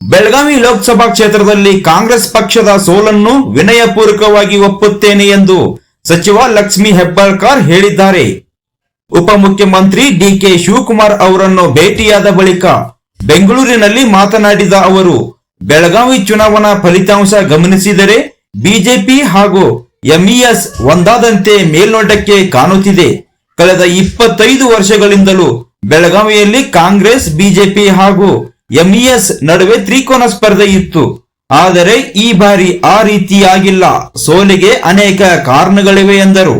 ಬೆಳಗಾವಿ ಲೋಕಸಭಾ ಕ್ಷೇತ್ರದಲ್ಲಿ ಕಾಂಗ್ರೆಸ್ ಪಕ್ಷದ ಸೋಲನ್ನು ವಿನಯಪೂರ್ವಕವಾಗಿ ಒಪ್ಪುತ್ತೇನೆ ಎಂದು ಸಚಿವ ಲಕ್ಷ್ಮಿ ಹೆಬ್ಬಾಳ್ಕರ್ ಹೇಳಿದ್ದಾರೆ. ಉಪಮುಖ್ಯಮಂತ್ರಿ ಡಿಕೆ ಶಿವಕುಮಾರ್ ಅವರನ್ನು ಭೇಟಿಯಾದ ಬಳಿಕ ಬೆಂಗಳೂರಿನಲ್ಲಿ ಮಾತನಾಡಿದ ಅವರು, ಬೆಳಗಾವಿ ಚುನಾವಣಾ ಫಲಿತಾಂಶ ಗಮನಿಸಿದರೆ ಬಿಜೆಪಿ ಹಾಗೂ ಎಂಇಎಸ್ ಒಂದಾದಂತೆ ಮೇಲ್ನೋಟಕ್ಕೆ ಕಾಣುತ್ತಿದೆ. ಕಳೆದ ಇಪ್ಪತ್ತೈದು ವರ್ಷಗಳಿಂದಲೂ ಬೆಳಗಾವಿಯಲ್ಲಿ ಕಾಂಗ್ರೆಸ್, ಬಿಜೆಪಿ ಹಾಗೂ ಎಂಇಎಸ್ ನಡುವೆ ತ್ರಿಕೋನ ಸ್ಪರ್ಧೆ ಇತ್ತು. ಆದರೆ ಈ ಬಾರಿ ಆ ರೀತಿಯಾಗಿಲ್ಲ ಸೋಲಿಗೆ ಅನೇಕ ಕಾರಣಗಳಿವೆ ಎಂದರು.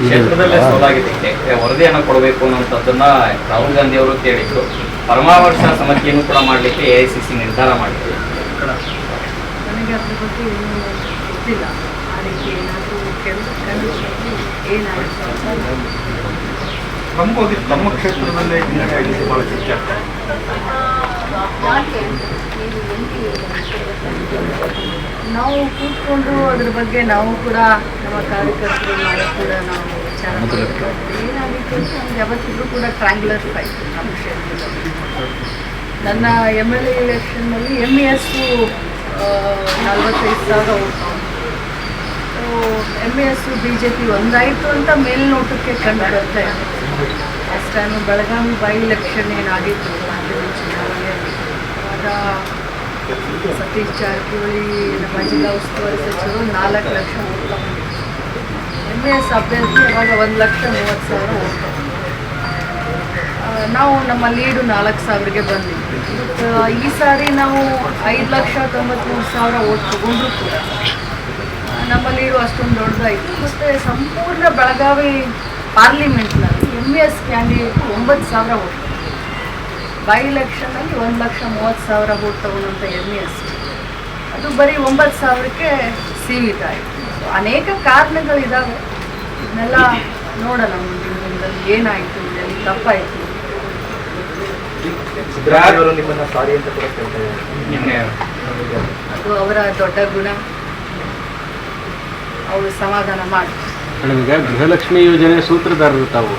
ಕ್ಷೇತ್ರದಲ್ಲೇ ಸೋಲಾಗಿದ್ದಕ್ಕೆ ವರದಿಯನ್ನು ಕೊಡಬೇಕು ಅನ್ನುವಂಥದ್ದನ್ನ ರಾಹುಲ್ ಗಾಂಧಿ ಅವರು ಕೇಳಿದ್ರು. ಪರಮಾವರ್ಷ ಸಮಿತಿಯನ್ನು ಕೂಡ ಮಾಡಲಿಕ್ಕೆ ಎ ಐ ಸಿ ಸಿ ನಿರ್ಧಾರ ಮಾಡಿದ್ರು ನನಗೆ ಅದ್ರ ಬಗ್ಗೆ ಗೊತ್ತಿಲ್ಲ. ಆ ರೀತಿ ಏನಾದರೂ ಕೆಲಸ ಏನಾಯಿತು ನಮ್ಮ ಕ್ಷೇತ್ರದಲ್ಲೇ ಇಂಜಿನಿಯರಿಂಗ್ ಭಾಳ ಚರ್ಚೆ ನಾವು ಕೂತ್ಕೊಂಡು ಅದ್ರ ಬಗ್ಗೆ ನಾವು ಕೂಡ ನಮ್ಮ ಕಾರ್ಯಕರ್ತರು ಕೂಡ ನಾವು ವಿಚಾರ. ಏನಾಗಿತ್ತು ಅಂತ ನಮ್ಗೆ ಯಾವತ್ತಿದ್ರು ಕೂಡ ಟ್ರ್ಯಾಂಗ್ಯುಲರ್ ಫೈಟ್ ನಮ್ಮ ಕ್ಷೇತ್ರದಲ್ಲಿ. ನನ್ನ ಎಂ ಎಲ್ ಎ ಎಲೆಕ್ಷನ್ನಲ್ಲಿ ಎಂ ಎಸ್ ನಲ್ವತ್ತೈದು ಸಾವಿರ ಓಟು. ಎಂ ಬಿಜೆಪಿ ಒಂದಾಯಿತು ಅಂತ ಮೇಲ್ನೋಟಕ್ಕೆ ಕಂಡು ಬರ್ತಾ ಇದೆ ಟೈಮು ಬೆಳಗಾವಿ ಬೈ ಎಲೆಕ್ಷನ್ ಏನಾಗಿತ್ತು ಚುನಾವಣೆಯಲ್ಲಿ. ಆಗ ಸತೀಶ್ ಜಾರಕಿಹೊಳಿ ನಮ್ಮ ಜಿಲ್ಲಾ ಉಸ್ತುವಾರಿ ಸಚಿವರು ನಾಲ್ಕು ಲಕ್ಷ ಓಟ್ ಎಂ ಎಂ ಎಸ್ ಅಭ್ಯರ್ಥಿ ಅವಾಗ ಒಂದು ಲಕ್ಷ ಮೂವತ್ತು ಸಾವಿರ ಓಟ್ ನಾವು ನಮ್ಮ ಲೀಡು ನಾಲ್ಕು ಸಾವಿರಗೆ ಬಂದಿದ್ವಿ. ಈ ಸಾರಿ ನಾವು ಐದು ಲಕ್ಷ ತೊಂಬತ್ತ್ಮೂರು ಸಾವಿರ ಓಟ್ ತಗೊಂಡ್ರು ಕೂಡ. ಲೀಡು ಅಷ್ಟೊಂದು ದೊಡ್ಡದಾಯಿತು. ಮತ್ತು ಸಂಪೂರ್ಣ ಬೆಳಗಾವಿ ಪಾರ್ಲಿಮೆಂಟ್ನಲ್ಲಿ ಎಂ ಎಸ್ ಕ್ಯಾಂಡಿಡೇಟ್ ಒಂಬತ್ತು ಸಾವಿರ ಓಟ್ ಬೈ ಎಲೆಕ್ಷನಲ್ಲಿ ಒಂದು ಲಕ್ಷ ಮೂವತ್ತು ಸಾವಿರ ಓಟ್ ತಗೊಂಡಂಥ ಎಂ ಎಸ್ ಅದು ಬರೀ ಒಂಬತ್ತು ಸಾವಿರಕ್ಕೆ ಸೀಮಿತ ಆಯಿತು. ಅನೇಕ ಕಾರಣಗಳಿದ್ದಾವೆ ಇದನ್ನೆಲ್ಲ ನೋಡೋಣ ಮುಂದಿನ ದಿನದಲ್ಲಿ ಏನಾಯಿತು ಎಲ್ಲಿ ತಪ್ಪಾಯಿತು. ಅದು ಅವರ ದೊಡ್ಡ ಗುಣ. ಅವರು ಸಮಾಧಾನ ಮಾಡಿ. ಮೇಡಮ್ ಈಗ ಗೃಹಲಕ್ಷ್ಮಿ ಯೋಜನೆ ಸೂತ್ರಧಾರರು ತಾವು.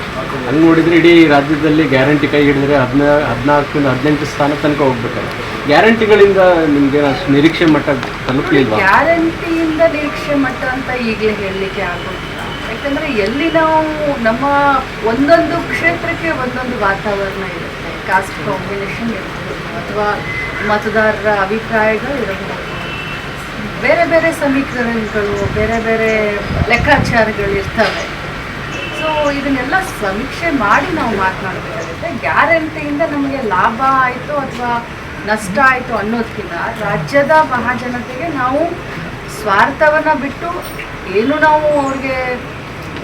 ಹಂಗೆ ನೋಡಿದರೆ ಇಡೀ ರಾಜ್ಯದಲ್ಲಿ ಗ್ಯಾರಂಟಿ ಕೈ ಹಿಡಿದ್ರೆ ಹದಿನಾ ಹದಿನಾಲ್ಕರಿಂದ ಹದಿನೆಂಟು ಸ್ಥಾನ ತನಕ ಹೋಗ್ಬೇಕಾದ್ರೆ. ಗ್ಯಾರಂಟಿಗಳಿಂದ ನಿಮಗೆ ಅಷ್ಟು ನಿರೀಕ್ಷೆ ಮಟ್ಟ ತಲುಪಲಿಲ್ವಾ? ಗ್ಯಾರಂಟಿಯಿಂದ ನಿರೀಕ್ಷೆ ಮಟ್ಟ ಅಂತ ಈಗಲೇ ಹೇಳಲಿಕ್ಕೆ ಆಗೋದಿಲ್ಲ. ಯಾಕಂದರೆ ಎಲ್ಲಿ ನಾವು ನಮ್ಮ ಒಂದೊಂದು ಕ್ಷೇತ್ರಕ್ಕೆ ಒಂದೊಂದು ವಾತಾವರಣ ಇರುತ್ತೆ. ಕಾಸ್ಟ್ ಕಾಂಬಿನೇಷನ್ ಇರ್ಬೋದು ಅಥವಾ ಮತದಾರರ ಅಭಿಪ್ರಾಯಗಳು ಇರಬಹುದು. ಬೇರೆ ಬೇರೆ ಸಮೀಕರಣಗಳು, ಬೇರೆ ಬೇರೆ ಲೆಕ್ಕಾಚಾರಗಳು ಇರ್ತವೆ. ಸೊ ಇದನ್ನೆಲ್ಲ ಸಮೀಕ್ಷೆ ಮಾಡಿ ನಾವು ಮಾತನಾಡಬೇಕಾಗುತ್ತೆ. ಗ್ಯಾರಂಟಿಯಿಂದ ನಮಗೆ ಲಾಭ ಆಯಿತು ಅಥವಾ ನಷ್ಟ ಆಯಿತು ಅನ್ನೋದಕ್ಕಿಂತ ರಾಜ್ಯದ ಮಹಾಜನತೆಗೆ ನಾವು ಸ್ವಾರ್ಥವನ್ನು ಬಿಟ್ಟು ಏನು ನಾವು ಅವ್ರಿಗೆ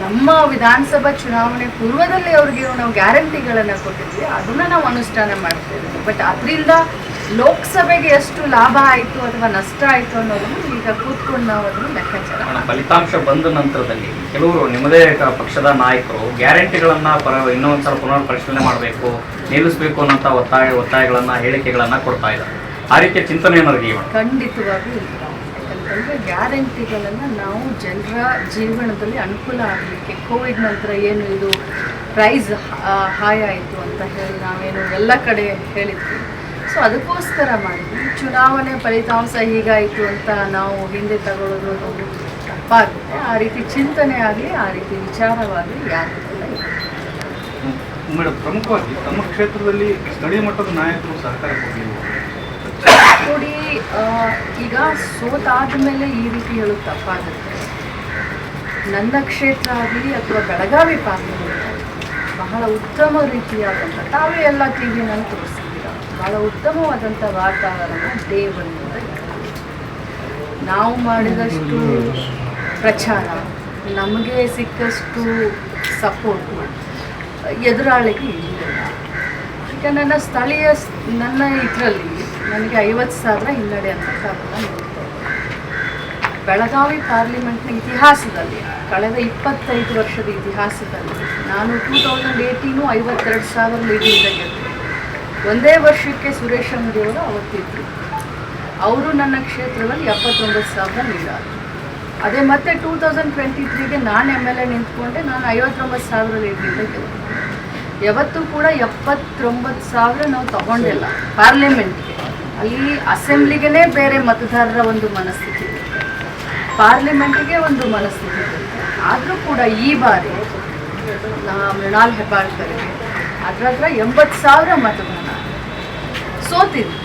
ನಮ್ಮ ವಿಧಾನಸಭಾ ಚುನಾವಣೆ ಪೂರ್ವದಲ್ಲಿ ಅವ್ರಿಗೆ ನಾವು ಗ್ಯಾರಂಟಿಗಳನ್ನು ಕೊಟ್ಟಿದ್ವಿ, ಅದನ್ನು ನಾವು ಅನುಷ್ಠಾನ ಮಾಡ್ತೇವೆ ಬಟ್ ಅದರಿಂದ ಲೋಕಸಭೆಗೆ ಎಷ್ಟು ಲಾಭ ಆಯಿತು ಅಥವಾ ನಷ್ಟ ಆಯಿತು ಅನ್ನೋದನ್ನು ಈಗ ಕೂತ್ಕೊಂಡು ನಾವು ಅದನ್ನು ಲೆಕ್ಕಾಚಾರ ಫಲಿತಾಂಶ ಬಂದ ನಂತರದಲ್ಲಿ ಕೆಲವರು ನಿಮ್ಮದೇ ಪಕ್ಷದ ನಾಯಕರು ಗ್ಯಾರಂಟಿಗಳನ್ನ ಪರ ಇನ್ನೊಂದ್ಸಲ ಪುನರ್ ಪರಿಶೀಲನೆ ಮಾಡಬೇಕು ನಿಲ್ಲಿಸಬೇಕು ಅನ್ನೋಂಥ ಒತ್ತಾಯ ಒತ್ತಾಯಗಳನ್ನು ಹೇಳಿಕೆಗಳನ್ನು ಕೊಡ್ತಾ ಇದ್ದಾರೆ. ಆ ರೀತಿಯ ಚಿಂತನೆ ಏನಾದ್ರು ಖಂಡಿತವಾಗಿಯೂ ಖಂಡಿತವಾಗೂ ಇಲ್ಲ. ಯಾಕಂತಂದರೆ ಗ್ಯಾರಂಟಿಗಳನ್ನು ನಾವು ಜನರ ಜೀವನದಲ್ಲಿ ಅನುಕೂಲ ಆಗಲಿಕ್ಕೆ ಕೋವಿಡ್ ನಂತರ ಏನು ಇದು ಪ್ರೈಸ್ ಹಾಯ್ ಆಯಿತು ಅಂತ ಹೇಳಿ ನಾವೇನು ಎಲ್ಲ ಕಡೆ ಹೇಳಿದ್ವಿ. ಸೊ ಅದಕ್ಕೋಸ್ಕರ ಮಾಡಿ. ಚುನಾವಣೆ ಫಲಿತಾಂಶ ಹೀಗಾಯಿತು ಅಂತ ನಾವು ಹಿಂದೆ ತಗೊಳ್ಳೋದು ಅನ್ನೋದು ತಪ್ಪಾಗುತ್ತೆ. ಆ ರೀತಿ ಚಿಂತನೆ ಆಗಲಿ ಆ ರೀತಿ ವಿಚಾರವಾಗಲಿ ಯಾರು ಮೇಡಮ್ ಪ್ರಮುಖವಾಗಿ ತಮ್ಮ ಕ್ಷೇತ್ರದಲ್ಲಿ ಸ್ಥಳೀಯ ಮಟ್ಟದ ನಾಯಕರು ಸಹಕಾರ ಕೊಡಲಿಲ್ಲ ನೋಡಿ ಈಗ ಸೋತಾದ ಮೇಲೆ ಈ ರೀತಿ ಹೇಳೋದು ತಪ್ಪಾಗುತ್ತೆ. ನನ್ನ ಕ್ಷೇತ್ರ ಆಗಲಿ ಅಥವಾ ಬೆಳಗಾವಿ ಪಾರ್ಲಿಮೆಂಟ್ ಬಹಳ ಉತ್ತಮ ರೀತಿಯಾದಂಥ ತಾವೇ ಎಲ್ಲ ಟಿ ವಿನಲ್ಲಿ ತೋರಿಸಿದ್ದೀರ ಬಹಳ ಉತ್ತಮವಾದಂಥ ವಾತಾವರಣ ದೇವರಿಂದ ನಾವು ಮಾಡಿದಷ್ಟು ಪ್ರಚಾರ, ನಮಗೆ ಸಿಕ್ಕಷ್ಟು ಸಪೋರ್ಟ್ ಎದುರಾಳಿಗೆ ಈಗ ನನ್ನ ಸ್ಥಳೀಯ ನನ್ನ ಇದರಲ್ಲಿ ನನಗೆ ಐವತ್ತು ಸಾವಿರ ಹಿನ್ನಡೆ ಅಂತ ಕಾರಣ ಬೆಳಗಾವಿ ಪಾರ್ಲಿಮೆಂಟ್ನ ಇತಿಹಾಸದಲ್ಲಿ, ಕಳೆದ ಇಪ್ಪತ್ತೈದು ವರ್ಷದ ಇತಿಹಾಸದಲ್ಲಿ ನಾನು ಟೂ ತೌಸಂಡ್ ಏಯ್ಟೀನು ಐವತ್ತೆರಡು ಸಾವಿರ ಲೀಡಿಂದ ಗೆದ್ದೆ. ಒಂದೇ ವರ್ಷಕ್ಕೆ ಸುರೇಶ್ ಅಂಗಡಿಯವರು ಅವತ್ತಿದ್ರು. ಅವರು ನನ್ನ ಕ್ಷೇತ್ರದಲ್ಲಿ ಎಪ್ಪತ್ತೊಂಬತ್ತು ಸಾವಿರ ನೀಡಾರು. ಅದೇ ಮತ್ತೆ ಟೂ ತೌಸಂಡ್ ಟ್ವೆಂಟಿ ತ್ರೀಗೆ ನಾನು ಎಂ ಎಲ್ ಎ ನಿಂತ್ಕೊಂಡೆ, ನಾನು ಐವತ್ತೊಂಬತ್ತು ಸಾವಿರ ಲೀಡ್ರಿಂದ ಗೆದ್ದೆ. ಯಾವತ್ತೂ ಕೂಡ ಎಪ್ಪತ್ತೊಂಬತ್ತು ಸಾವಿರ ನಾವು ತಗೊಂಡಿಲ್ಲ, ಪಾರ್ಲಿಮೆಂಟ್ಗೆ. ಅಲ್ಲಿ ಅಸೆಂಬ್ಲಿಗೇ ಬೇರೆ ಮತದಾರರ ಒಂದು ಮನಸ್ಥಿತಿ ಪಾರ್ಲಿಮೆಂಟ್ಗೆ ಒಂದು ಮನಸ್ಥಿತಿ ಆದರೂ ಕೂಡ ಈ ಬಾರಿ ನಾ- ಮೃಣಾಲ್ ಹೆಬ್ಬಾಳ್ಕರ್ಗೆ ಅದ್ರ ಹತ್ರ ಎಂಬತ್ತು ಸಾವಿರ ಮತದಾನ. ಸೋತಿದ್ವಿ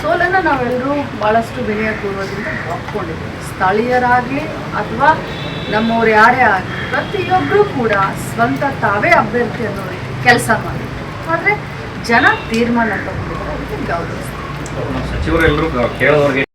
ಸೋಲನ್ನು ನಾವೆಲ್ಲರೂ ಭಾಳಷ್ಟು ವಿನಯಪೂರ್ವದಿಂದ ಒಪ್ಕೊಂಡಿದ್ದೀವಿ. ಸ್ಥಳೀಯರಾಗಲಿ ಅಥವಾ ನಮ್ಮವ್ರು ಯಾರೇ ಆಗಲಿ ಪ್ರತಿಯೊಬ್ಬರೂ ಕೂಡ ಸ್ವಂತ ತಾವೇ ಅಭ್ಯರ್ಥಿ ಅನ್ನೋ ಕೆಲಸ ಮಾಡಿದ್ರು ಆದರೆ ಜನ ತೀರ್ಮಾನ ತಗೊಂಡಿದ್ದಾರೆ, ಅದಕ್ಕೆ ಕೇಳೋರಿಗೆ